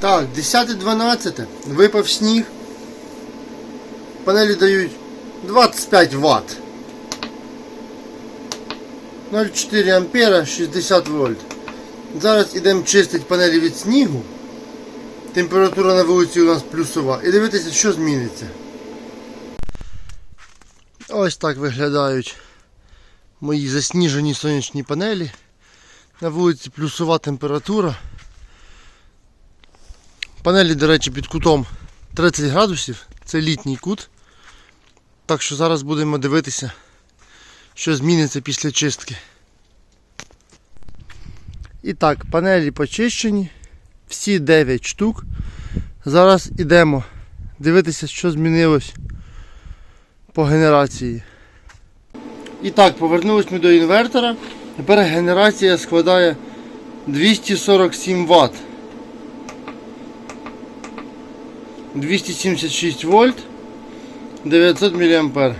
Так, 10-12. Випав сніг. Панелі дають 25 Вт. 0,4 ампера 60 вольт. Зараз ідемо чистити панелі від снігу. Температура на вулиці у нас плюсова. І дивитися, що зміниться. Ось так виглядають мої засніжені сонячні панелі. На вулиці плюсова температура. Панелі, до речі, під кутом 30 градусів. Це літній кут. Так що зараз будемо дивитися, що зміниться після чистки. І так, панелі почищені. Всі 9 штук. Зараз йдемо дивитися, що змінилось по генерації. І так, повернулись ми до інвертора. Тепер генерація складає 247 Вт. 276 вольт 900 мА.